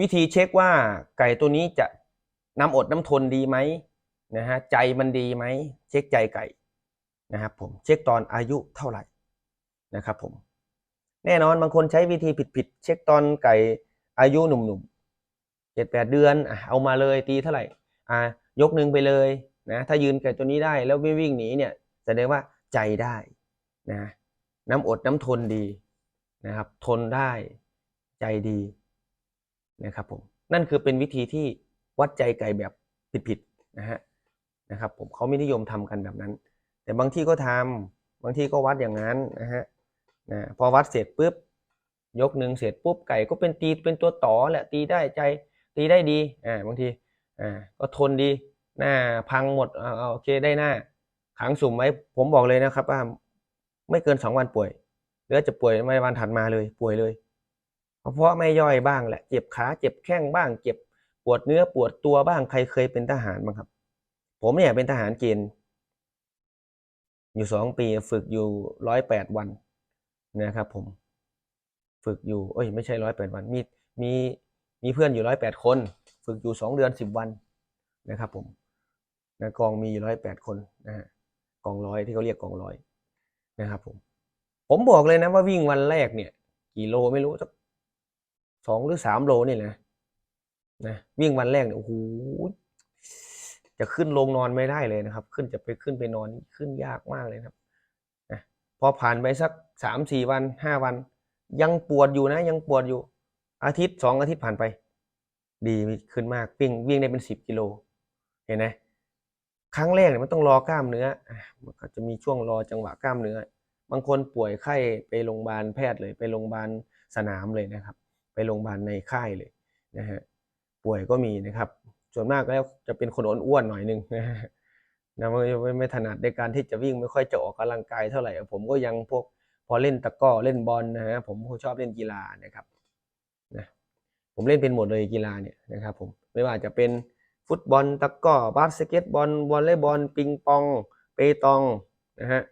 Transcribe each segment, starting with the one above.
วิธีเช็คว่าไก่ตัวนี้จะน้ำอดน้ำทนดีไหมนะฮะใจมันดีไหมเช็คใจไก่นะครับผมเช็คตอนอายุเท่าไหร่นะครับผมแน่นอนบางคนใช้วิธีผิดๆเช็คตอนไก่อายุหนุ่มๆเจ็ดแปดเดือนเอามาเลยตีเท่าไหร่อะยกหนึ่งไปเลยนะถ้ายืนไก่ตัวนี้ได้แล้วไม่วิ่งหนีเนี่ยแสดงว่าใจได้นะน้ำอดน้ำทนดีนะครับทนได้ใจดี นะครับผมนั่นคือเป็นวิธีที่วัดใจไก่แบบผิดๆนะฮะนะครับผมเขาไม่นิยมทำกันแบบนั้น แต่บางที่ก็ทำบางที่ก็วัดอย่างนั้นนะฮะนะพอวัดเสร็จปุ๊บยกหนึ่งเสร็จปุ๊บไก่ก็เป็นตีเป็นตัวต่อแหละตีได้ใจตีได้ดีอ่าบางทีอ่าก็ทนดีหน้าพังหมดอ่าเอาโอเคได้หน้าขังสุ่มไว้ผมบอกเลยนะครับว่าไม่เกินสองวันป่วยหรือจะป่วยไม่วันถัดมาเลยป่วยเลย เพราะไม่ย่อยบ้างแหละเจ็บขาเจ็บแข้งบ้าง เจ็บปวดเนื้อปวดตัวบ้างใครเคยเป็นทหารบ้างครับ ผมเนี่ยเป็นทหารเกณฑ์อยู่สองปีฝึกอยู่ร้อยแปดวันนะครับ ผม ฝึกอยู่เอ้ยไม่ใช่ร้อยแปดวันมีมีมีเพื่อนอยู่ร้อยแปดคน ฝึกอยู่สองเดือนสิบวันนะครับ ผมนะกองมีร้อยแปดคนนะฮะกองร้อยที่เขาเรียกกองร้อยนะครับ ผม ผมบอกเลยนะว่าวิ่งวันแรกเนี่ย กี่โลไม่รู้สัก สองหรือสามโลนี่แหละนะวิ่งวันแรกเนี่ยโอ้โหจะขึ้นลงนอนไม่ได้เลยนะครับ ขึ้นจะไปขึ้นไปนอนขึ้นยากมากเลยครับนะพอผ่านไปสักสามสี่วันห้าวัน ยังปวดอยู่นะ ยังปวดอยู่ อาทิตย์สองอาทิตย์ผ่านไป ดีขึ้นมากวิ่งวิ่งได้เป็นสิบกิโลเห็นไหมครั้งแรกเนี่ยมันต้องรอกล้ามเนื้อมันก็จะมีช่วงรอจังหวะกล้ามเนื้อ บางคนป่วยไข้ไปโรงพยาบาลแพทย์เลยไปโรงพยาบาลสนามเลยนะครับ ไปโรงพยาบาลในค่ายเลยนะฮะป่วยก็มีนะครับ ส่วนมากแล้วจะเป็นคนอ้วนๆหน่อยนึงนะฮะนะไม่ไม่ไม่ถนัดในการที่จะวิ่งไม่ค่อยจะออกกำลังกายเท่าไหร่ ผมก็ยังพวกพอเล่นตะก้อเล่นบอลนะฮะผมชอบเล่นกีฬานะครับนะผมเล่นเป็นหมดเลยกีฬาเนี่ยนะครับผมไม่ว่าจะเป็นฟุตบอลตะก้อบาสเกตบอลวอลเลย์บอลปิงปอง เปตองนะฮะ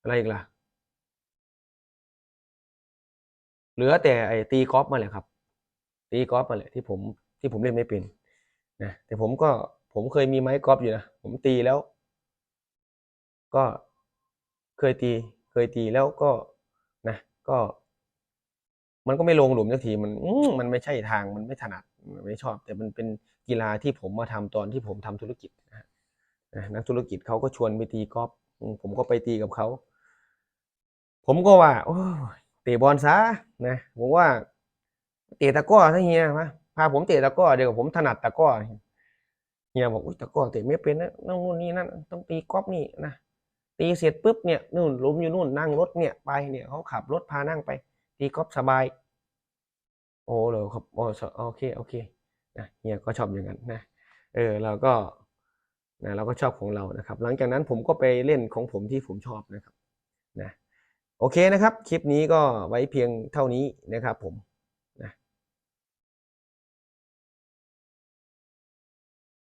อะไรอีกล่ะ เหลือแต่ไอ้ตีกอล์ฟมาแหละครับ ตีกอล์ฟมาแหละที่ผมที่ผมเล่นไม่เป็นนะแต่ผมก็ผมเคยมีไม้กอล์ฟอยู่นะผมตีแล้ว ก็เคยตีเคยตีแล้วก็นะก็ มันก็ไม่ลงหลุมสักทีมันมันไม่ใช่ทางมันไม่ถนัดมันไม่ชอบ แต่มันเป็นกีฬาที่ผมมาทำตอนที่ผมทำธุรกิจนะนะนักธุรกิจเขาก็ชวนไปตีกอล์ฟอืมผมก็ไปตีกับเขาผมก็ว่า โอ้ย เตะบอลซะนะผมว่า เตะตะก้อซะเฮียมาพาผมเตะตะก้อเดี๋ยวผมถนัดตะก้อเฮียบอกอุ้ยตะก้อเตะไม่เป็นนะนั่นนู่นนี่นั่นต้องตีกอล์ฟนี่นะตีเสร็จปุ๊บเนี่ยนู่นลุมอยู่นู่นนั่งรถเนี่ยไปเนี่ยเขาขับรถพานั่งไป ตีกอล์ฟสบาย โอ้เลยครับโอ้โอเคโอเคนะเฮียก็ชอบอย่างนั้นนะเออเราก็นะเราก็ชอบของเรานะครับ หลังจากนั้นผมก็ไปเล่นของผมที่ผมชอบนะครับนะ โอเคนะครับ คลิปนี้ก็ไว้เพียงเท่านี้นะครับผม